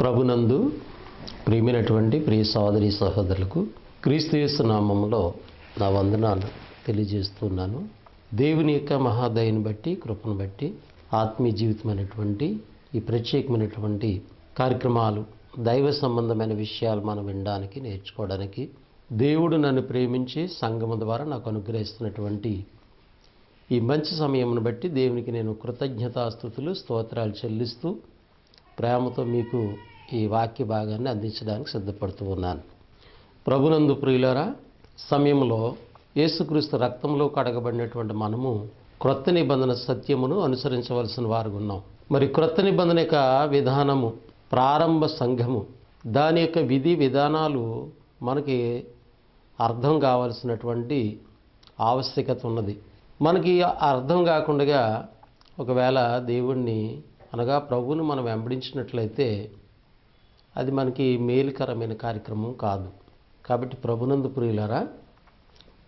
ప్రభునందు ప్రియమైనటువంటి ప్రియ సోదరి సహోదరులకు క్రీస్తు నామంలో నా వందనాలు తెలియజేస్తున్నాను. దేవుని యొక్క మహాదయని బట్టి కృపను బట్టి ఆత్మీయ జీవితమైనటువంటి ఈ ప్రత్యేకమైనటువంటి కార్యక్రమాలు దైవ సంబంధమైన విషయాలు మనం వినడానికి నేర్చుకోవడానికి దేవుడు నన్ను ప్రేమించి సంఘము ద్వారా నాకు అనుగ్రహిస్తున్నటువంటి ఈ మంచి సమయమును బట్టి దేవునికి నేను కృతజ్ఞతాస్థుతులు స్తోత్రాలు చెల్లిస్తూ ప్రేమతో మీకు ఈ వాక్య భాగాన్ని అందించడానికి సిద్ధపడుతూ ఉన్నాను. ప్రభునందు ప్రియులరా సమయంలో యేసుక్రీస్తు రక్తంలో కడగబడినటువంటి మనము క్రొత్త నిబంధన సత్యమును అనుసరించవలసిన వారు ఉన్నాం. మరి క్రొత్త నిబంధన యొక్క విధానము ప్రారంభ సంఘము దాని యొక్క విధి విధానాలు మనకి అర్థం కావాల్సినటువంటి ఆవశ్యకత ఉన్నది. మనకి అర్థం కాకుండా ఒకవేళ దేవుణ్ణి అనగా ప్రభువుని మనం వెంబడించినట్లయితే అది మనకి మేలుకరమైన కార్యక్రమం కాదు. కాబట్టి ప్రభునందు ప్రియులరా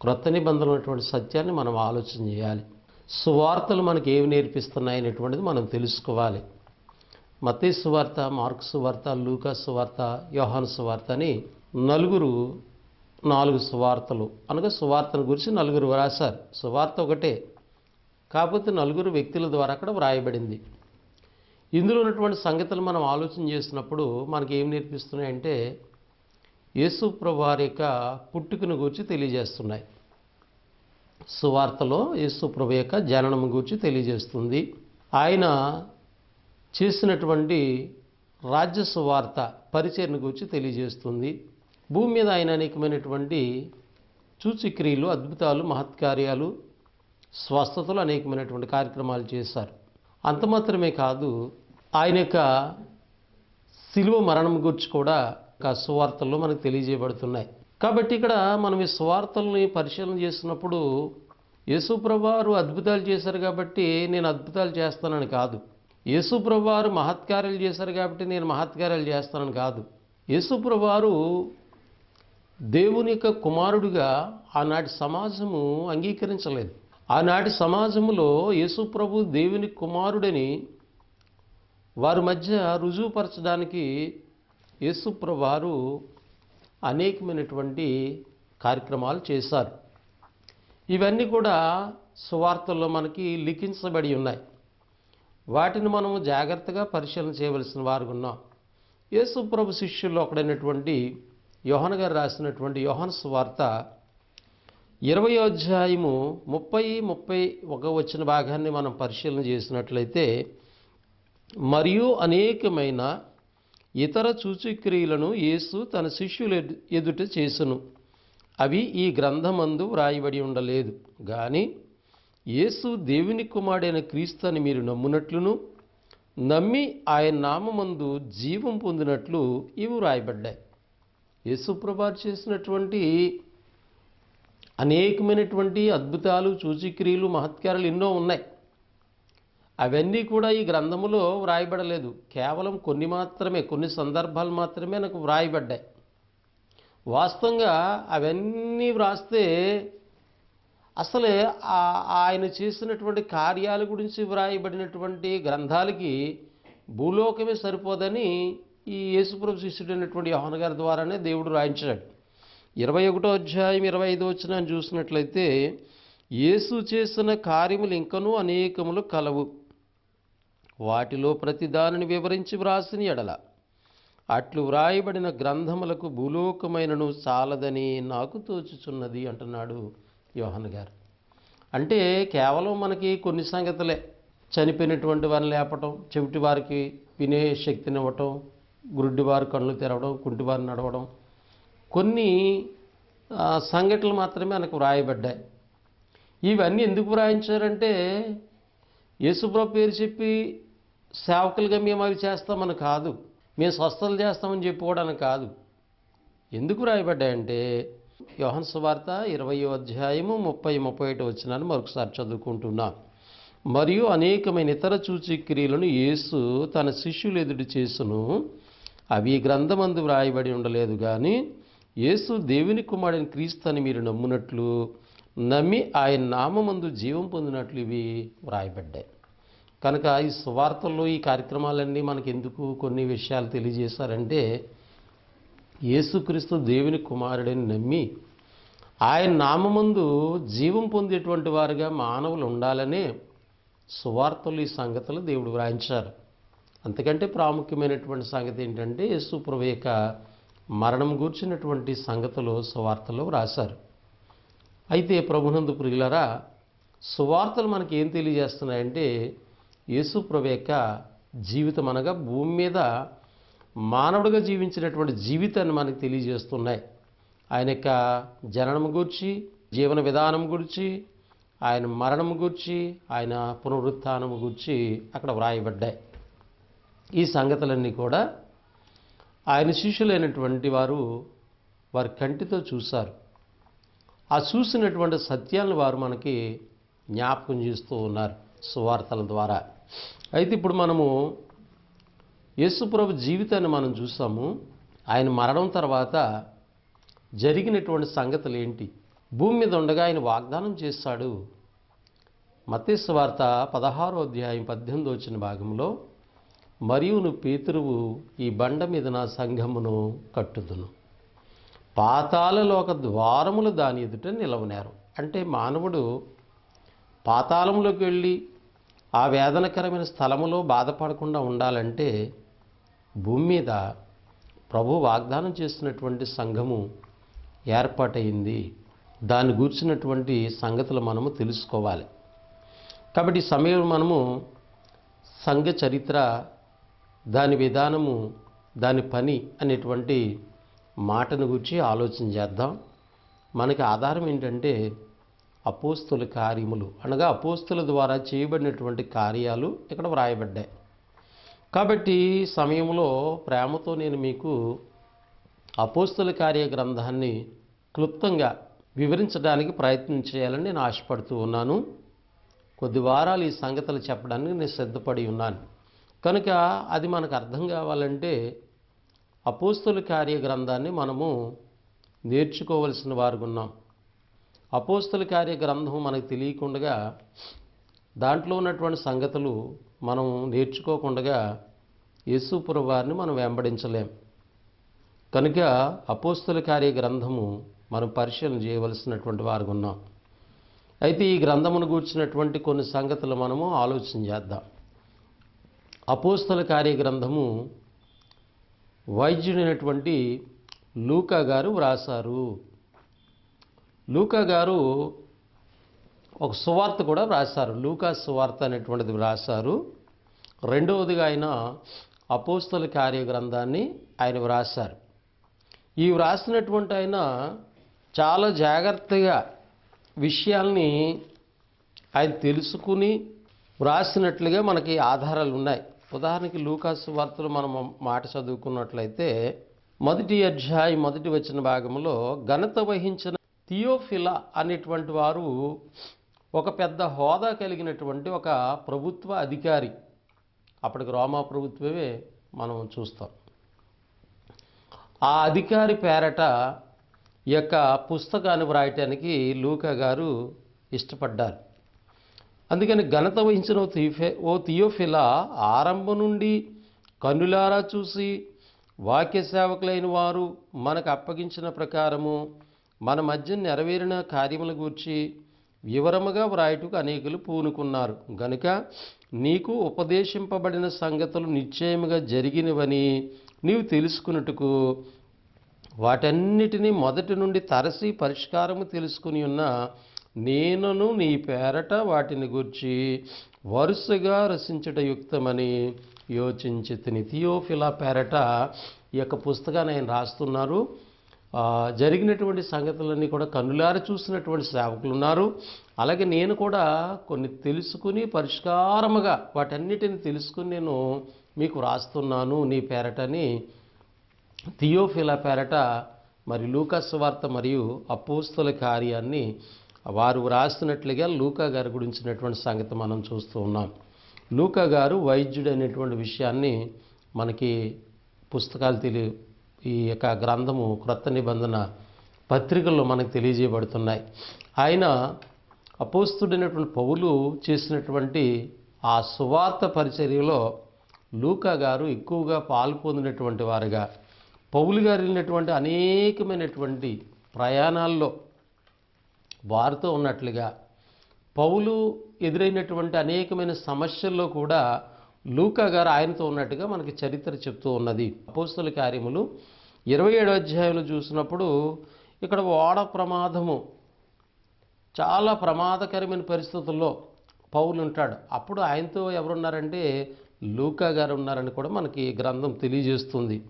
క్రొత్త నిబంధనటువంటి ఉన్నటువంటి సత్యాన్ని మనం ఆలోచన చేయాలి. సువార్తలు మనకి ఏమి నేర్పిస్తున్నాయి అనేటువంటిది మనం తెలుసుకోవాలి. మత్తయి సువార్త మార్కు సువార్త లూకా సువార్త యోహాను సువార్త అని నలుగురు నాలుగు సువార్తలు. అనగా సువార్తను గురించి నలుగురు వ్రాశారు సువార్త ఒకటే. కాకపోతే నలుగురు వ్యక్తుల ద్వారా అక్కడ వ్రాయబడింది. ఇందులో ఉన్నటువంటి సంగతులు మనం ఆలోచన చేసినప్పుడు మనకి ఏం నేర్పిస్తున్నాయంటే యేసు ప్రభు యొక్క పుట్టుకను గురించి తెలియజేస్తున్నాయి. సువార్తలో యేసు ప్రభు యొక్క జననం గురించి తెలియజేస్తుంది. ఆయన చేసినటువంటి రాజ్య సువార్త పరిచయను గురించి తెలియజేస్తుంది. భూమి మీద ఆయన అనేకమైనటువంటి చూచిక్రియలు అద్భుతాలు మహత్కార్యాలు స్వస్థతలు అనేకమైనటువంటి కార్యక్రమాలు చేశారు. అంత మాత్రమే కాదు ఆయన యొక్క శిలువ మరణం గురించి కూడా ఆ సువార్తల్లో మనకు తెలియజేయబడుతున్నాయి. కాబట్టి ఇక్కడ మనం ఈ సువార్తల్ని పరిశీలన చేసినప్పుడు యేసుప్రభువారు అద్భుతాలు చేశారు కాబట్టి నేను అద్భుతాలు చేస్తానని కాదు. యేసుప్రభువారు మహత్కార్యాలు చేశారు కాబట్టి నేను మహత్కార్యాలు చేస్తానని కాదు. యేసుప్రభువారు దేవుని యొక్క కుమారుడిగా ఆనాటి సమాజము అంగీకరించలేదు. ఆనాటి సమాజంలో యేసుప్రభు దేవుని కుమారుడని వారి మధ్య రుజువుపరచడానికి యేసుప్రభు వారు అనేకమైనటువంటి కార్యక్రమాలు చేశారు. ఇవన్నీ కూడా సువార్తల్లో మనకి లిఖించబడి ఉన్నాయి. వాటిని మనము జాగ్రత్తగా పరిశీలన చేయవలసిన వారు ఉన్నాం. యేసుప్రభు శిష్యుల్లో ఒకడైనటువంటి యోహన్ గారు రాసినటువంటి యోహన్ సువార్త ఇరవై అధ్యాయము ముప్పై ముప్పై ఒక వచ్చిన భాగాన్ని మనం పరిశీలన చేసినట్లయితే మరియు అనేకమైన ఇతర సూచక్రియలను యేసు తన శిష్యుల ఎదు- ఎదుట చేసును. అవి ఈ గ్రంథమందు వ్రాయబడి ఉండలేదు. కానీ యేసు దేవుని కుమారుడైన క్రీస్తు అని మీరు నమ్మునట్లును నమ్మి ఆయన నామమందు జీవం పొందినట్లు ఇవి వ్రాయబడ్డాయి. యేసుప్రభారు చేసినటువంటి అనేకమైనటువంటి అద్భుతాలు సూచిక్రియలు మహత్కారాలు ఎన్నో ఉన్నాయి. అవన్నీ కూడా ఈ గ్రంథములో వ్రాయబడలేదు. కేవలం కొన్ని మాత్రమే కొన్ని సందర్భాలు మాత్రమే నాకు వ్రాయబడ్డాయి. వాస్తవంగా అవన్నీ వ్రాస్తే అసలే ఆ- ఆయన చేసినటువంటి కార్యాల గురించి వ్రాయబడినటువంటి గ్రంథాలకి భూలోకమే సరిపోదని ఈ యేసుప్రభు శిష్యుడైనటువంటి యోహన గారి ద్వారానే దేవుడు రాయించాడు. ఇరవై ఒకటో అధ్యాయం ఇరవై ఐదో వచ్చిన చూసినట్లయితే యేసు చేసిన కార్యములు ఇంకనూ అనేకములు కలవు. వాటిలో ప్రతి దానిని వివరించి వ్రాసిన ఎడల. అట్లు వ్రాయబడిన గ్రంథములకు భూలోకమైనను చాలదని నాకు తోచుచున్నది అంటున్నాడు యోహన్ గారు. అంటే కేవలం మనకి కొన్ని సంగతులే. చనిపోయినటువంటి వారిని లేపటం చెవిటి వారికి వినే శక్తినివ్వటం గురుడ్డివారు కళ్ళు తెరవడం కుంటివారు నడవడం కొన్ని సంఘటనలు మాత్రమే మనకు వ్రాయబడ్డాయి. ఇవన్నీ ఎందుకు వ్రాయించారంటే యేసుప్రభు పేరు చెప్పి సేవకులుగా మేము అవి చేస్తామని కాదు మేము స్వస్థలు చేస్తామని చెప్పుకోవడానికి కాదు. ఎందుకు రాయబడ్డాయంటే యోహన్ సువార్త ఇరవయో అధ్యాయము ముప్పై ముప్పై ఒకటి వచ్చినాను మరొకసారి చదువుకుంటున్నాం. మరియు అనేకమైన ఇతర సూచిక్రియలను యేసు తన శిష్యులు ఎదుటి చేసును అవి గ్రంథమందు వ్రాయబడి ఉండలేదు కానీ యేసు దేవుని కుమారుని క్రీస్తు అని మీరు నమ్మునట్లు నమ్మి ఆయన నామందు జీవం పొందినట్లు ఇవి వ్రాయబడ్డాయి. కనుక ఈ సువార్తల్లో ఈ కార్యక్రమాలన్నీ మనకి ఎందుకు కొన్ని విషయాలు తెలియజేశారంటే యేసుక్రీస్తు దేవుని కుమారుడని నమ్మి ఆయన నామందు జీవం పొందేటువంటి వారుగా మానవులు ఉండాలనే సువార్తలు ఈ సంగతులు దేవుడు వ్రాయించారు. అంతకంటే ప్రాముఖ్యమైనటువంటి సంగతి ఏంటంటే యేసు ప్రభు యొక్క మరణం గూర్చినటువంటి సంగతులు సువార్తలో వ్రాశారు. అయితే ప్రభునందు ప్రియులరా సువార్తలు మనకి ఏం తెలియజేస్తున్నాయంటే యేసు ప్రవేక జీవితం అనగా భూమి మీద మానవుడిగా జీవించినటువంటి జీవితాన్ని మనకు తెలియజేస్తున్నాయి. ఆయన యొక్క జననం గురించి జీవన విధానం గురించి ఆయన మరణం గురించి ఆయన పునరుత్థానం గురించి అక్కడ వ్రాయబడ్డాయి. ఈ సంగతులన్నీ కూడా ఆయన శిష్యులైనటువంటి వారు వారి కంటితో చూశారు. ఆ చూసినటువంటి సత్యాలను వారు మనకి జ్ఞాపకం చేస్తూ ఉన్నారు సువార్తల ద్వారా. అయితే ఇప్పుడు మనము యేసుప్రభు జీవితాన్ని మనం చూసాము. ఆయన మరణం తర్వాత జరిగినటువంటి సంగతులు ఏంటి? భూమి మీద ఉండగా ఆయన వాగ్దానం చేస్తాడు మతేశ్వార్త వార్త పదహారో అధ్యాయం పద్దెనిమిది వచ్చిన భాగంలో మరియు నువ్వు పేతురువు ఈ బండ మీద నా సంఘమును కట్టుదును. పాతాళలో ఒక ద్వారములు దాని ఎదుట నిలవనారు. అంటే మానవుడు పాతాళంలోకి వెళ్ళి ఆ వేదనకరమైన స్థలములో బాధపడకుండా ఉండాలంటే భూమి మీద ప్రభు వాగ్దానం చేసినటువంటి సంఘము ఏర్పాటైంది దాన్ని గూర్చినటువంటి సంగతులు మనము తెలుసుకోవాలి. కాబట్టి ఈ సమయం మనము సంఘ చరిత్ర దాని విధానము దాని పని అనేటువంటి మాటను గురించి ఆలోచన చేద్దాం. మనకి ఆధారం ఏంటంటే అపోస్తుల కార్యములు అనగా అపోస్తుల ద్వారా చేయబడినటువంటి కార్యాలు ఇక్కడ వ్రాయబడ్డాయి. కాబట్టి సమయంలో ప్రేమతో నేను మీకు అపోస్తుల కార్య గ్రంథాన్ని క్లుప్తంగా వివరించడానికి ప్రయత్నం చేయాలని నేను ఆశపడుతూ ఉన్నాను. కొద్ది వారాలు ఈ సంగతులు చెప్పడానికి నేను సిద్ధపడి ఉన్నాను. కనుక అది మనకు అర్థం కావాలంటే అపోస్తుల కార్య గ్రంథాన్ని మనము నేర్చుకోవలసిన వారు ఉన్నాం. అపోస్తుల కార్య గ్రంథం మనకు తెలియకుండా దాంట్లో ఉన్నటువంటి సంగతులు మనం నేర్చుకోకుండా యేసుపుర వారిని మనం వెంబడించలేం. కనుక అపోస్తుల కార్య గ్రంథము మనం పరిశీలన చేయవలసినటువంటి వారు ఉన్నాం. అయితే ఈ గ్రంథమును గూర్చినటువంటి కొన్ని సంగతులు మనము ఆలోచన చేద్దాం. అపోస్తల కార్య గ్రంథము వైద్యుడైనటువంటి లూకా గారు వ్రాసారు లూకా గారు ఒక సువార్త కూడా వ్రాసారు లూకా సువార్త అనేటువంటిది వ్రాసారు రెండవదిగా ఆయన అపోస్తల కార్య గ్రంథాన్ని ఆయన వ్రాసారు ఈ వ్రాసినటువంటి ఆయన చాలా జాగ్రత్తగా విషయాల్ని ఆయన తెలుసుకుని వ్రాసినట్లుగా మనకి ఆధారాలు ఉన్నాయి ఉదాహరణకి లూకాసు వార్తలు మనం మాట చదువుకున్నట్లయితే మొదటి అధ్యాయం మొదటి వచ్చిన భాగంలో ఘనత వహించిన థియోఫిలా అనేటువంటి వారు ఒక పెద్ద హోదా కలిగినటువంటి ఒక ప్రభుత్వ అధికారి. అప్పటికి రోమా ప్రభుత్వమే మనం చూస్తాం. ఆ అధికారి పేరట ఈ యొక్క పుస్తకాన్ని వ్రాయటానికి లూకా గారు ఇష్టపడ్డారు. అందుకని ఘనత వహించిన ఓ థియోఫే ఓ థియోఫిలా ఆరంభం నుండి కన్నులారా చూసి వాక్య సేవకులైన వారు మనకు అప్పగించిన ప్రకారము మన మధ్య నెరవేరిన కార్యముల గూర్చి వివరముగా వ్రాయటకు అనేకులు పూనుకున్నారు. గనుక నీకు ఉపదేశింపబడిన సంగతులు నిశ్చయముగా జరిగినవని నీవు తెలుసుకున్నట్టుకు వాటన్నిటినీ మొదటి నుండి తరసి పరిష్కారము తెలుసుకుని ఉన్న నేనును నీ పేరట వాటిని గురించి వరుసగా రచించట యుక్తమని యోచించితిని థియోఫిలా పేరట ఈ యొక్క పుస్తకాన్ని ఆయన రాస్తున్నారు. జరిగినటువంటి సంగతులన్నీ కూడా కన్నులారా చూసినటువంటి సేవకులు ఉన్నారు అలాగే నేను కూడా కొన్ని తెలుసుకుని పరిష్కారముగా వాటన్నిటిని తెలుసుకుని నేను మీకు రాస్తున్నాను నీ పేరటని. థియోఫిలా పేరట మరి లూకస్ వార్త మరియు అపోస్తుల కార్యాన్ని వారు వ్రాస్తున్నట్లుగా లూకా గారి గురించినటువంటి సంగతి మనం చూస్తూ ఉన్నాం. లూకా గారు వైద్యుడు అనేటువంటి విషయాన్ని మనకి పుస్తకాలు తెలియ ఈ యొక్క గ్రంథము క్రొత్త నిబంధన పత్రికల్లో మనకు తెలియజేయబడుతున్నాయి. ఆయన అపోస్తుడైనటువంటి పౌలు చేసినటువంటి ఆ సువార్త పరిచర్యలో లూకా గారు ఎక్కువగా పాల్పొందినటువంటి వారుగా. పౌలు గారు వెళ్ళినటువంటి అనేకమైనటువంటి ప్రయాణాల్లో వారితో ఉన్నట్లుగా పౌలు ఎదురైనటువంటి అనేకమైన సమస్యల్లో కూడా లూకా గారు ఆయనతో ఉన్నట్టుగా మనకి చరిత్ర చెప్తూ ఉన్నది. అపోస్తుల కార్యములు ఇరవై ఏడో అధ్యాయంలో చూసినప్పుడు ఇక్కడ ఓడ ప్రమాదము చాలా ప్రమాదకరమైన పరిస్థితుల్లో పౌలు ఉంటాడు. అప్పుడు ఆయనతో ఎవరున్నారంటే లూకా గారు ఉన్నారని కూడా మనకి గ్రంథం తెలియజేస్తుంది.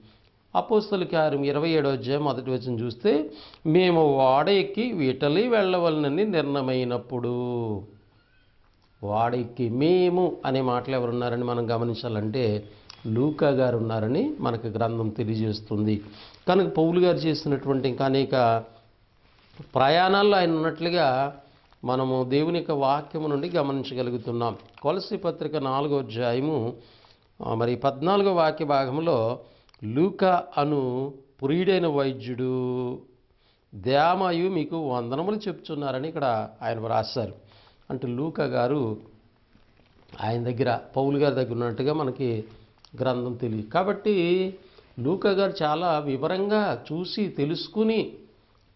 అపోస్తల కార్యం ఇరవై ఏడో అధ్యాయం మొదటి వచ్చిన చూస్తే మేము ఓడ ఎక్కి ఇటలీ వెళ్ళవలనని నిర్ణయమైనప్పుడు. ఓడ ఎక్కి మేము అనే మాటలు ఎవరున్నారని మనం గమనించాలంటే లూకా గారు ఉన్నారని మనకు గ్రంథం తెలియజేస్తుంది. కనుక పౌలు గారు చేసినటువంటి ఇంకా అనేక ప్రయాణాల్లో ఆయన ఉన్నట్లుగా మనము దేవుని యొక్క వాక్యము నుండి గమనించగలుగుతున్నాం. కొలసి పత్రిక నాలుగో అధ్యాయము మరి పద్నాలుగో వాక్య భాగంలో లూకా అను పురీడైన వైద్యుడు దేమాయు మీకు వందనములు చెప్తున్నారని ఇక్కడ ఆయన రాశారు అంటే లూకా గారు ఆయన దగ్గర పౌలు గారి దగ్గర ఉన్నట్టుగా మనకి గ్రంథం తెలియదు. కాబట్టి లూకా గారు చాలా వివరంగా చూసి తెలుసుకుని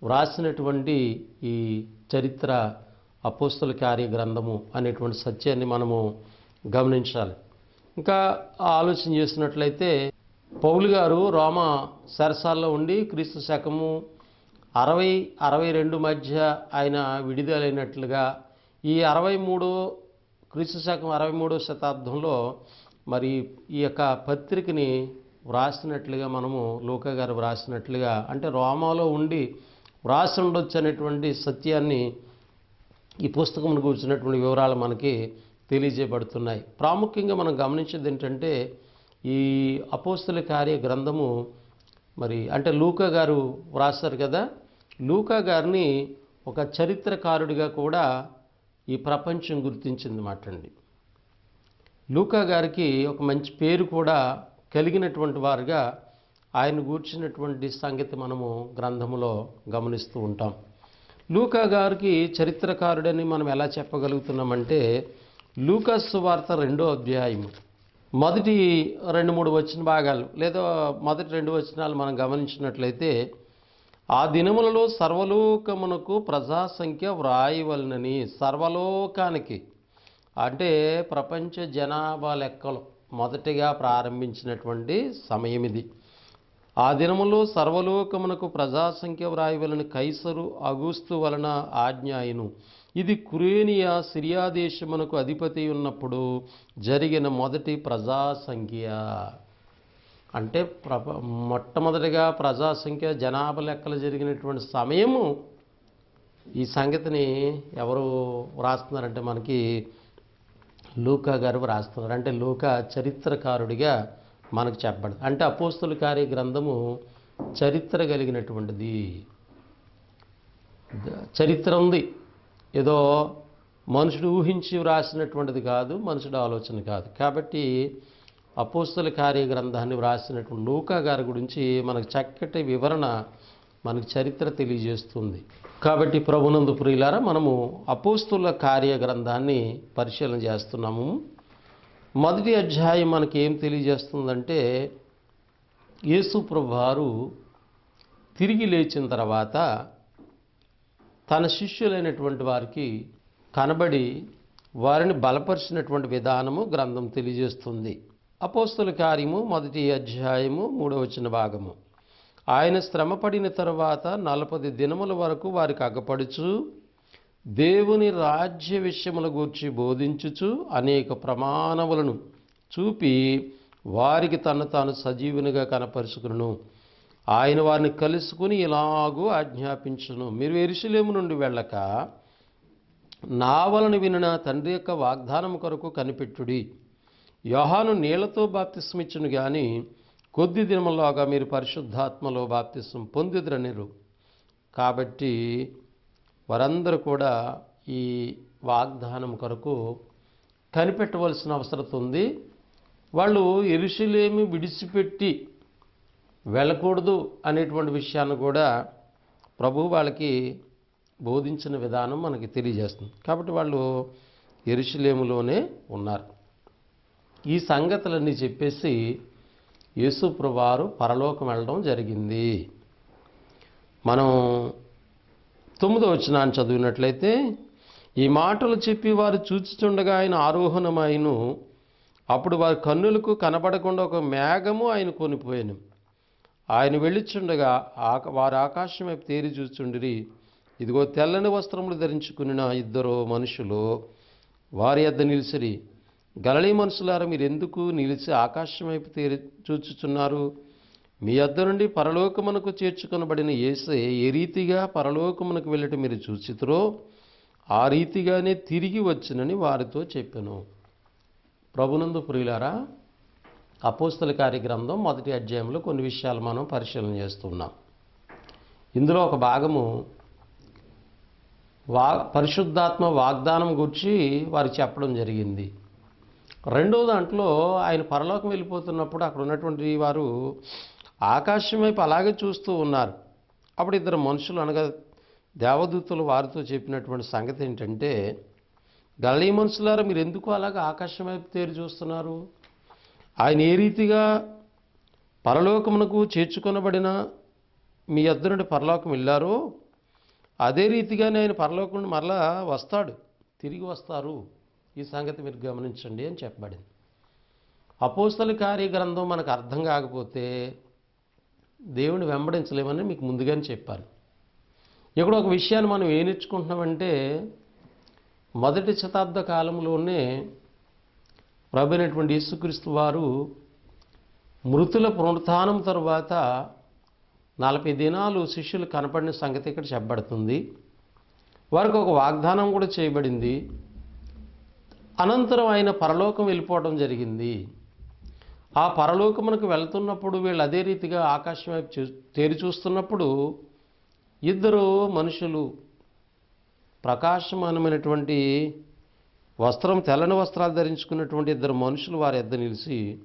వ్రాసినటువంటి ఈ చరిత్ర అపోస్తల కార్య గ్రంథము అనేటువంటి సత్యాన్ని మనము గమనించాలి. ఇంకా ఆలోచన చేసినట్లయితే పౌలు గారు రోమ సరసాల్లో ఉండి క్రీస్తు శకము అరవై అరవై రెండు మధ్య ఆయన విడుదలైనట్లుగా ఈ అరవై మూడో క్రీస్తు శకం అరవై మూడో శతాబ్దంలో మరి ఈ యొక్క పత్రికని వ్రాసినట్లుగా మనము లోక గారు వ్రాసినట్లుగా అంటే రోమాలో ఉండి వ్రాసి ఉండొచ్చు అనేటువంటి సత్యాన్ని ఈ పుస్తకం కూర్చున్నటువంటి వివరాలు మనకి తెలియజేయబడుతున్నాయి. ప్రాముఖ్యంగా మనం గమనించేది ఏంటంటే ఈ అపోస్తుల కార్య గ్రంథము మరి అంటే లూకా గారు వ్రాస్తారు కదా లూకా గారిని ఒక చరిత్రకారుడిగా కూడా ఈ ప్రపంచం గుర్తించింది మాటండి. లూకా గారికి ఒక మంచి పేరు కూడా కలిగినటువంటి వారుగా ఆయన గూర్చినటువంటి సంగతి మనము గ్రంథములో గమనిస్తూ ఉంటాం. లూకా గారికి చరిత్రకారుడని మనం ఎలా చెప్పగలుగుతున్నామంటే లూకాస్ వార్త రెండో అధ్యాయము. మొదటి రెండు మూడు వచ్చిన భాగాలు లేదా మొదటి రెండు వచనాలు మనం గమనించినట్లయితే ఆ దినములలో సర్వలోకమునకు ప్రజా సంఖ్య వ్రాయవలనని సర్వలోకానికి అంటే ప్రపంచ జనాభా లెక్కలు మొదటిగా ప్రారంభించినటువంటి సమయం ఇది ఆ దినములో సర్వలోకమునకు ప్రజాసంఖ్య వ్రాయవలని కైసరు అగుస్తు వలన ఆజ్ఞాయను ఇది కురేనియా సిరియా దేశమునకు అధిపతి ఉన్నప్పుడు జరిగిన మొదటి ప్రజాసంఖ్య. అంటే ప్రప మొట్టమొదటిగా ప్రజాసంఖ్య జనాభా లెక్కలు జరిగినటువంటి సమయము ఈ సంగతిని ఎవరు వ్రాస్తున్నారంటే మనకి లూకా గారు వ్రాస్తున్నారు. అంటే లూకా చరిత్రకారుడిగా మనకు చెప్పబడదు. అంటే అపోస్తుల కార్య గ్రంథము చరిత్ర కలిగినటువంటిది. చరిత్ర ఉంది. ఏదో మనుషుడు ఊహించి వ్రాసినటువంటిది కాదు మనుషుడు ఆలోచన కాదు. కాబట్టి అపోస్తుల కార్య గ్రంథాన్ని వ్రాసినటువంటి లూకా గారి గురించి మనకు చక్కటి వివరణ మనకు చరిత్ర తెలియజేస్తుంది. కాబట్టి ప్రభునందు ప్రియులారా మనము అపోస్తుల కార్య గ్రంథాన్ని పరిశీలన చేస్తున్నాము. మొదటి అధ్యాయం మనకి ఏం తెలియజేస్తుందంటే యేసు ప్రభువారు తిరిగి లేచిన తర్వాత తన శిష్యులైనటువంటి వారికి కనబడి వారిని బలపరిచినటువంటి విధానము గ్రంథం తెలియజేస్తుంది. అపోస్తుల కార్యము మొదటి అధ్యాయము మూడవచిన భాగము. ఆయన శ్రమపడిన తర్వాత నలపది దినముల వరకు వారికి అగ్గపడుచు దేవుని రాజ్య విషయముల గూర్చి బోధించుచు అనేక ప్రమాణములను చూపి వారికి తను తాను సజీవునిగా కనపరుచుకును. ఆయన వారిని కలుసుకుని ఇలాగూ ఆజ్ఞాపించును. మీరు ఎరుసలేము నుండి వెళ్ళక నావలను వినిన తండ్రి యొక్క వాగ్దానం కొరకు కనిపెట్టుడి. యోహాను నీళ్ళతో బాప్తిస్మిచ్చును కానీ కొద్ది దినములాగా మీరు పరిశుద్ధాత్మలో బాప్తిస్వం పొందిద్రనిరు. కాబట్టి వారందరూ కూడా ఈ వాగ్దానం కొరకు కనిపెట్టవలసిన అవసరం ఉంది. వాళ్ళు ఎరుసలేమి విడిచిపెట్టి వెళ్ళకూడదు అనేటువంటి విషయాన్ని కూడా ప్రభు వాళ్ళకి బోధించిన విధానం మనకి తెలియజేస్తుంది. కాబట్టి వాళ్ళు ఎరుషులేములోనే ఉన్నారు. ఈ సంగతులన్నీ చెప్పేసి యేసుప్రవారు పరలోకం వెళ్ళడం జరిగింది. మనం తొమ్మిదో వచ్చినాన్ని చదివినట్లయితే ఈ మాటలు చెప్పి వారు చూచుచుండగా ఆయన ఆరోహణమైను అప్పుడు వారి కన్నులకు కనబడకుండా ఒక మేఘము ఆయన కొనిపోయాను ఆయన వెళ్ళిచుండగా ఆక వారు ఆకాశం వైపు తేరి చూచుండిరి. ఇదిగో తెల్లని వస్త్రములు ధరించుకున్న ఇద్దరు మనుషులు వారి యొద్ద నిలిచిరి గలలీ మనుషులారా మీరు ఎందుకు నిలిచి ఆకాశం వైపు తేరి చూచుచున్నారు? మీ యొద్ద నుండి పరలోకమునకు చేర్చుకొనబడిన ఏసే ఏ రీతిగా పరలోకమునకు వెళ్ళటం మీరు చూచితురో ఆ రీతిగానే తిరిగి వచ్చినని వారితో చెప్పాను. ప్రభునందు ప్రియులారా అపోస్తుల కార్యగ్రంథం మొదటి అధ్యాయంలో కొన్ని విషయాలు మనం పరిశీలన చేస్తున్నాం. ఇందులో ఒక భాగము వా పరిశుద్ధాత్మ వాగ్దానం గురించి వారు చెప్పడం జరిగింది. రెండో దాంట్లో ఆయన పరలోకం వెళ్ళిపోతున్నప్పుడు అక్కడ ఉన్నటువంటి వారు ఆకాశం వైపు అలాగే చూస్తూ ఉన్నారు. అప్పుడు ఇద్దరు మనుషులు అనగా దేవదూతలు వారితో చెప్పినటువంటి సంగతి ఏంటంటే గలీ మనుషులారా మీరు ఎందుకు అలాగ ఆకాశం వైపు తేరి చూస్తున్నారు? ఆయన ఏ రీతిగా పరలోకమునకు చేర్చుకొనబడిన మీ యొద్ద నుండి పరలోకం వెళ్ళారో అదే రీతిగానే ఆయన పరలోకం నుండి మరలా వస్తాడు. తిరిగి వస్తారు. ఈ సంగతి మీరు గమనించండి అని చెప్పబడింది. అపోస్తల కార్యగ్రంథం మనకు అర్థం కాకపోతే దేవుని వెంబడించలేమని మీకు ముందుగానే చెప్పాను. ఇక్కడ ఒక విషయాన్ని మనం ఏం నేర్చుకుంటున్నామంటే మొదటి శతాబ్ద కాలంలోనే ప్రభునటువంటి యేసుక్రీస్తు వారు మృతుల పునరుత్నం తరువాత నలభై దినాలు శిష్యులు కనపడిన సంగతి ఇక్కడ చెప్పబడుతుంది. వారికి ఒక వాగ్దానం కూడా చేయబడింది. అనంతరం ఆయన పరలోకం వెళ్ళిపోవడం జరిగింది. ఆ పరలోకమునకు వెళ్తున్నప్పుడు వీళ్ళు అదే రీతిగా ఆకాశం వైపు చూ తేరి చూస్తున్నప్పుడు ఇద్దరు మనుషులు ప్రకాశమానమైనటువంటి వస్త్రం తెల్లని వస్త్రాలు ధరించుకున్నటువంటి ఇద్దరు మనుషులు వారి ఎద్ద నిలిచి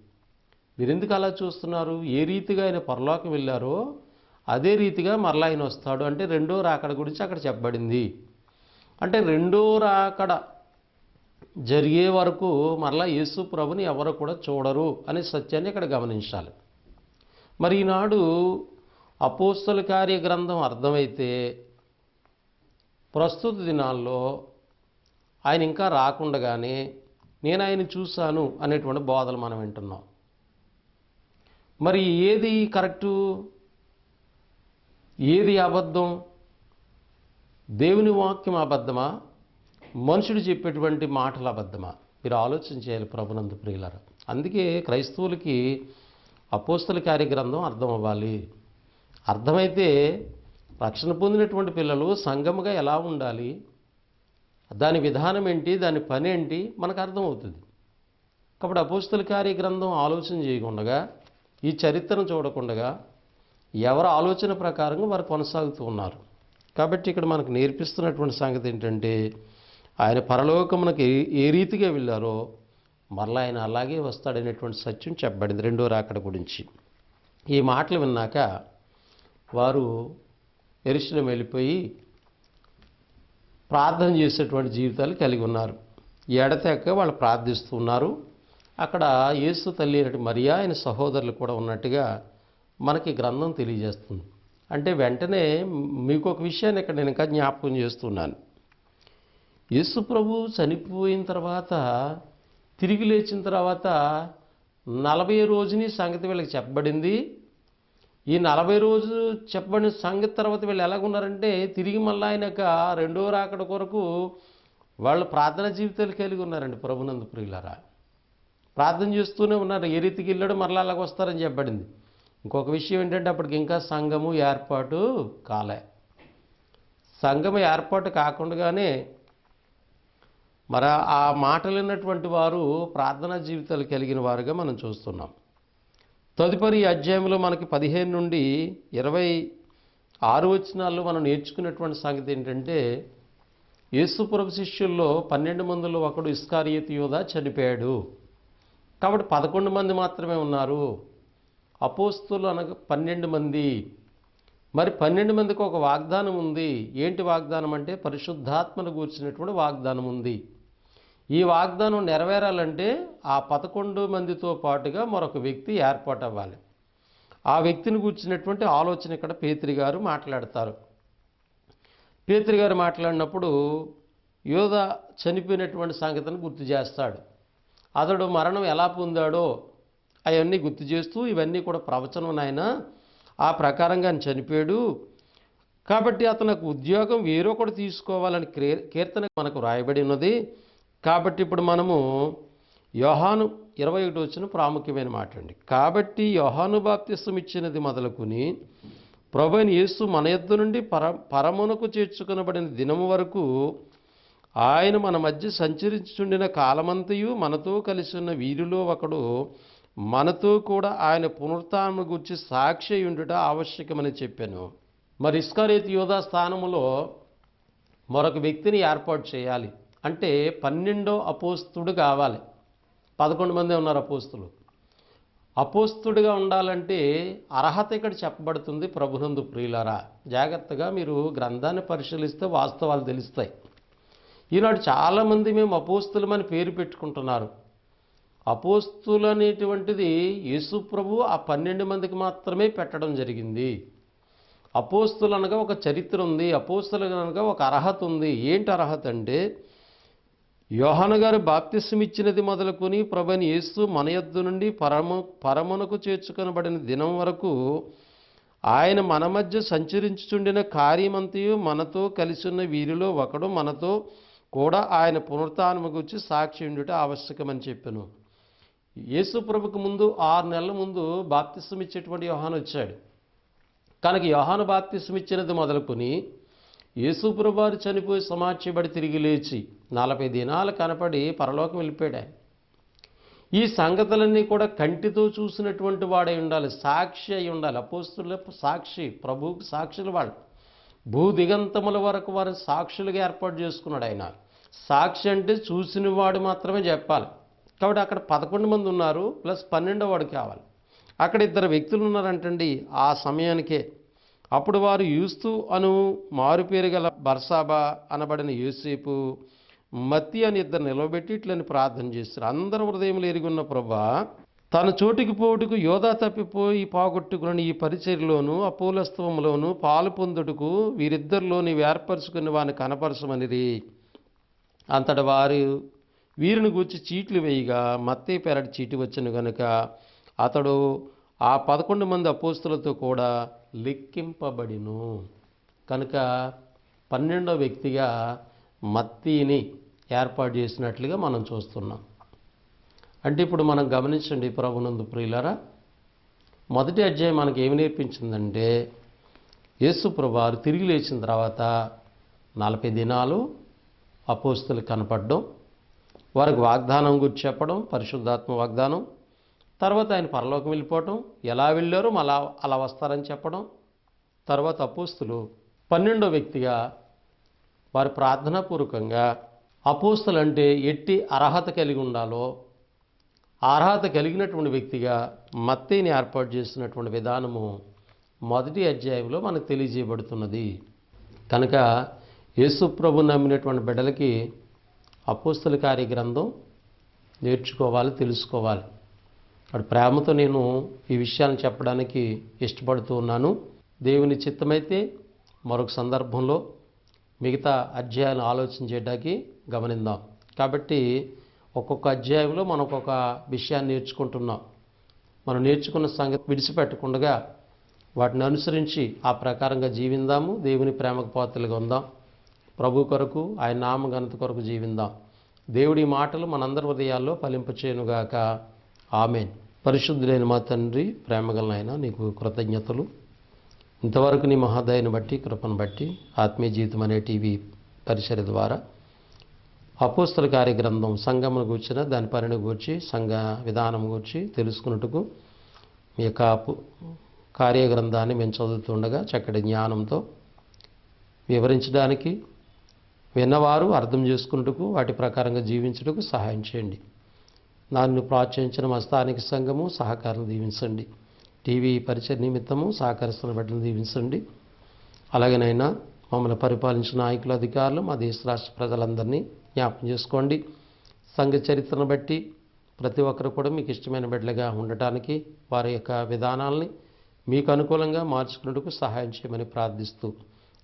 మీరెందుకు అలా చూస్తున్నారు? ఏ రీతిగా ఆయన పరలోకం వెళ్ళారో అదే రీతిగా మరలా ఆయన వస్తాడు. అంటే రెండో రాకడ గురించి అక్కడ చెప్పబడింది. అంటే రెండో రాకడ జరిగే వరకు మరలా యేసు ప్రభుని ఎవరు కూడా చూడరు అనే సత్యాన్ని ఇక్కడ గమనించాలి. మరి ఈనాడు అపోస్తల కార్య గ్రంథం అర్థమైతే ప్రస్తుత దినాల్లో ఆయన ఇంకా రాకుండగానే నేను ఆయన చూశాను అనేటువంటి బోధలు మనం వింటున్నాం. మరి ఏది కరెక్టు? ఏది అబద్ధం? దేవుని వాక్యం అబద్ధమా? మనుషుడు చెప్పేటువంటి మాటలు అబద్ధమా? మీరు ఆలోచన చేయాలి ప్రభునందు ప్రియులారా. అందుకే క్రైస్తవులకి అపోస్తల కార్యగ్రంథం అర్థం అవ్వాలి. అర్థమైతే రక్షణ పొందినటువంటి పిల్లలు సంఘముగా ఎలా ఉండాలి? దాని విధానం ఏంటి దాని పని ఏంటి మనకు అర్థమవుతుంది. కాబట్టి అపోస్తులకారి గ్రంథం ఆలోచన చేయకుండా ఈ చరిత్రను చూడకుండా ఎవరి ఆలోచన ప్రకారంగా వారు కొనసాగుతూ ఉన్నారు. కాబట్టి ఇక్కడ మనకు నేర్పిస్తున్నటువంటి సంగతి ఏంటంటే ఆయన పరలోకమునకు ఏ ఏ రీతిగా వెళ్ళారో మరలా ఆయన అలాగే వస్తాడనేటువంటి సత్యం చెప్పబడింది రెండో రాకడ గురించి. ఈ మాటలు విన్నాక వారు ఎరుశలం వెళ్ళిపోయి ప్రార్థన చేసేటువంటి జీవితాలు కలిగి ఉన్నారు. ఎడతెక్క వాళ్ళు ప్రార్థిస్తున్నారు అక్కడ యేసు తల్లి అయినటువంటి మరియా ఆయన సహోదరులు కూడా ఉన్నట్టుగా మనకి గ్రంథం తెలియజేస్తుంది. అంటే వెంటనే మీకు ఒక విషయాన్ని ఇక్కడ నేను ఇంకా జ్ఞాపకం చేస్తున్నాను. యేసు ప్రభు చనిపోయిన తర్వాత తిరిగి లేచిన తర్వాత నలభై రోజుని సంగతి వీళ్ళకి చెప్పబడింది. ఈ నలభై రోజు చెప్పబడిన సంగతి తర్వాత వీళ్ళు ఎలాగున్నారంటే తిరిగి మళ్ళీ ఆయనక రెండో రాకడ కొరకు వాళ్ళు ప్రార్థన జీవితాలు కలిగి ఉన్నారండి ప్రభునందు ప్రియులరా. ప్రార్థన చేస్తూనే ఉన్నారు. ఏ రీతికి వెళ్ళాడు మరలా అలాగ వస్తారని చెప్పబడింది. ఇంకొక విషయం ఏంటంటే అప్పటికి ఇంకా సంఘము ఏర్పాటు కాలే. సంఘం ఏర్పాటు కాకుండానే మరి ఆ మాటలు విన్నటువంటి వారు ప్రార్థనా జీవితాలు కలిగిన వారుగా మనం చూస్తున్నాం. తదుపరి అధ్యాయంలో మనకి పదిహేను నుండి ఇరవై ఆరు వచనాల్లో మనం నేర్చుకున్నటువంటి సంగతి ఏంటంటే యేసుపురపు శిష్యుల్లో పన్నెండు మందిలో ఒకడు ఇస్కారియత్ యోధ చనిపోయాడు. కాబట్టి పదకొండు మంది మాత్రమే ఉన్నారు. అపోస్తులు అనగా పన్నెండు మంది. మరి పన్నెండు మందికి ఒక వాగ్దానం ఉంది. ఏంటి వాగ్దానం అంటే పరిశుద్ధాత్మను కూర్చున్నటువంటి వాగ్దానం ఉంది. ఈ వాగ్దానం నెరవేరాలంటే ఆ పదకొండు మందితో పాటుగా మరొక వ్యక్తి ఏర్పాటు అవ్వాలి ఆ వ్యక్తిని కూర్చున్నటువంటి ఆలోచన ఇక్కడ పేత్రి గారు మాట్లాడతారు. పేత్రి గారు మాట్లాడినప్పుడు యోధ చనిపోయినటువంటి సంగతిని గుర్తు చేస్తాడు. అతడు మరణం ఎలా పొందాడో అవన్నీ గుర్తు చేస్తూ ఇవన్నీ కూడా ప్రవచనం నాయన ఆ ప్రకారంగా ఆయన చనిపోయాడు. కాబట్టి అతనికి ఉద్యోగం వేరొకటి తీసుకోవాలని కీర్తన మనకు రాయబడి ఉన్నది. కాబట్టి ఇప్పుడు మనము యోహాను ఇరవై ఒకటి వచ్చిన ప్రాముఖ్యమైన మాట అండి. కాబట్టి యోహాను బాప్తిస్తం ఇచ్చినది మొదలుకుని ప్రభుని యేసు మన యద్దు నుండి పర పరమునకు చేర్చుకొనబడిన దినము వరకు ఆయన మన మధ్య సంచరించుండిన కాలమంతయు మనతో కలిసి ఉన్న వీరిలో ఒకడు మనతో కూడా ఆయన పునరుత్థానం గురించి సాక్షి ఉండుట ఆవశ్యకమని చెప్పాను. మరి ఇస్కారేత్ యోధా స్థానములో మరొక వ్యక్తిని ఏర్పాటు చేయాలి. అంటే పన్నెండో అపోస్తుడు కావాలి. పదకొండు మంది ఉన్నారు అపోస్తులు. అపోస్తుడిగా ఉండాలంటే అర్హత ఇక్కడ చెప్పబడుతుంది ప్రభునందు ప్రియులరా. జాగ్రత్తగా మీరు గ్రంథాన్ని పరిశీలిస్తే వాస్తవాలు తెలుస్తాయి. ఈనాడు చాలామంది మేము అపోస్తులమని పేరు పెట్టుకుంటున్నారు. అపోస్తులు అనేటువంటిది యేసు ప్రభు ఆ పన్నెండు మందికి మాత్రమే పెట్టడం జరిగింది. అపోస్తులు అనగా ఒక చరిత్ర ఉంది. అపోస్తులు అనగా ఒక అర్హత ఉంది. ఏంటి అర్హత అంటే యోహాను గారు బాప్తిస్మ ఇచ్చినది మొదలుకొని ప్రభుని యేసు మన యద్దు నుండి పరమ పరమునకు చేర్చుకొనబడిన దినం వరకు ఆయన మన మధ్య సంచరించుచుండిన కార్యమంతయు మనతో కలిసి ఉన్న వీరిలో ఒకడు మనతో కూడా ఆయన పునరుత్నము గురించి సాక్షి ఉండుట ఆవశ్యకమని చెప్పాను. యేసు ప్రభుకు ముందు ఆరు నెలల ముందు బాప్తిస్మ ఇచ్చేటువంటి యోహాను వచ్చాడు. కనుక యోహాను బాప్తిస్మ ఇచ్చినది మొదలుకొని యేసుప్రభు చనిపోయి సమాధ్యపడి తిరిగి లేచి నలభై దినాలు కనపడి పరలోకం వెళ్ళిపోయాడు ఆయన. ఈ సంగతులన్నీ కూడా కంటితో చూసినటువంటి వాడై ఉండాలి సాక్షి అయి ఉండాలి. అపోస్తుల సాక్షి ప్రభువుకు సాక్షులు వాళ్ళు భూ దిగంతముల వరకు వారు సాక్షులుగా ఏర్పాటు చేసుకున్నాడు ఆయన. సాక్షి అంటే చూసిన వాడు మాత్రమే చెప్పాలి. కాబట్టి అక్కడ పదకొండు మంది ఉన్నారు ప్లస్ పన్నెండో వాడు కావాలి. అక్కడ ఇద్దరు వ్యక్తులు ఉన్నారంటండి ఆ సమయానికే. అప్పుడు వారు యూస్తు అను మారుపేరు గల బర్సాబా అనబడిన యూసేపు మత్తి అని ఇద్దరు నిలవబెట్టి ఇట్లని ప్రార్థన చేస్తారు అందరు హృదయంలో ఎరుగున్న ప్రభా తన చోటికి పోటుకు యోధా తప్పిపోయి పాగొట్టుకుని ఈ పరిచర్లోను అపూలస్తవంలోను పాలు పొందుటకు వీరిద్దరిలో నీవు ఏర్పరచుకుని వాని కనపరచమనిది. అంతట వారు వీరిని గూర్చి చీట్లు వేయగా మత్తే పెరటి చీటి వచ్చిన గనుక అతడు ఆ పదకొండు మంది అపోస్తులతో కూడా లెక్కింపబడిను కనుక పన్నెండో వ్యక్తిగా మత్తీని ఏర్పాటు చేసినట్లుగా మనం చూస్తున్నాం. అంటే ఇప్పుడు మనం గమనించండి ప్రభునందు ప్రియులరా మొదటి అధ్యాయం మనకి ఏమి నేర్పించిందంటే యేసు ప్రభువారు తిరిగి లేచిన తర్వాత నలభై దినాలు అపోస్తులు కనపడడం వారికి వాగ్దానం గురించి చెప్పడం పరిశుద్ధాత్మ వాగ్దానం తర్వాత ఆయన పరలోకం వెళ్ళిపోవటం ఎలా వెళ్ళారో అలా అలా వస్తారని చెప్పడం తర్వాత అపోస్తులు పన్నెండో వ్యక్తిగా వారి ప్రార్థనాపూర్వకంగా అపోస్తులు అంటే ఎట్టి అర్హత కలిగి ఉండాలో అర్హత కలిగినటువంటి వ్యక్తిగా మత్తేని ఏర్పాటు చేస్తున్నటువంటి విధానము మొదటి అధ్యాయంలో మనకు తెలియజేయబడుతున్నది. కనుక యేసు ప్రభు నమ్మినటువంటి బిడ్డలకి అపోస్తుల కార్య గ్రంథం నేర్చుకోవాలి తెలుసుకోవాలి. అటు ప్రేమతో నేను ఈ విషయాన్ని చెప్పడానికి ఇష్టపడుతూ ఉన్నాను. దేవుని చిత్తమైతే మరొక సందర్భంలో మిగతా అధ్యాయాలను ఆలోచన చేయడానికి గమనిద్దాం కాబట్టి ఒక్కొక్క అధ్యాయంలో మనం ఒక్కొక్క విషయాన్ని నేర్చుకుంటున్నాం. మనం నేర్చుకున్న సంగతి విడిచిపెట్టకుండా వాటిని అనుసరించి ఆ ప్రకారంగా జీవిందాము. దేవుని ప్రేమకు పాత్రలుగా ఉందాం. ప్రభు కొరకు ఆయన నామ ఘనత కొరకు జీవిందాం. దేవుడి మాటలు మనందరి హృదయాల్లో ఫలింపచేయనుగాక. ఆమెన్. పరిశుద్ధులైన మా తండ్రి ప్రేమగలనైనా నీకు కృతజ్ఞతలు. ఇంతవరకు నీ మహాదయను బట్టి కృపను బట్టి ఆత్మీయ జీవితం అనే టీవీ పరిసర ద్వారా అపోస్తల కార్యగ్రంథం సంఘమును గూర్చిన దాని పనిని కూర్చి సంఘ విధానం కూర్చి తెలుసుకున్నట్టుకు మీ యొక్క కార్యగ్రంథాన్ని మేము చదువుతుండగా చక్కటి జ్ఞానంతో వివరించడానికి విన్నవారు అర్థం చేసుకున్నట్టుకు వాటి ప్రకారంగా జీవించుటకు సహాయం చేయండి. నన్ను ప్రోత్సహించిన మా స్థానిక సంఘము సహకారం దీవించండి. టీవీ పరిచయ నిమిత్తము సహకరిస్తున్న బిడ్డలు దీవించండి. అలాగనైనా మమ్మల్ని పరిపాలించిన నాయకులు అధికారులు మా దేశ రాష్ట్ర ప్రజలందరినీ జ్ఞాపకం చేసుకోండి. సంఘ చరిత్రను బట్టి ప్రతి ఒక్కరు కూడా మీకు ఇష్టమైన బిడ్డలుగా ఉండటానికి వారి యొక్క విధానాల్ని మీకు అనుకూలంగా మార్చుకునేందుకు సహాయం చేయమని ప్రార్థిస్తూ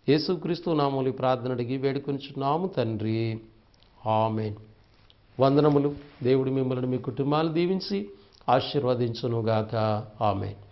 యేసుక్రీస్తు నామూలి ప్రార్థన అడిగి వేడుకొంచున్నాము తండ్రి. ఆమెన్. వందనములు. దేవుడు మిమ్మల్ని మీ కుటుంబాలు దీవించి ఆశీర్వదించునుగాక. ఆమెన్.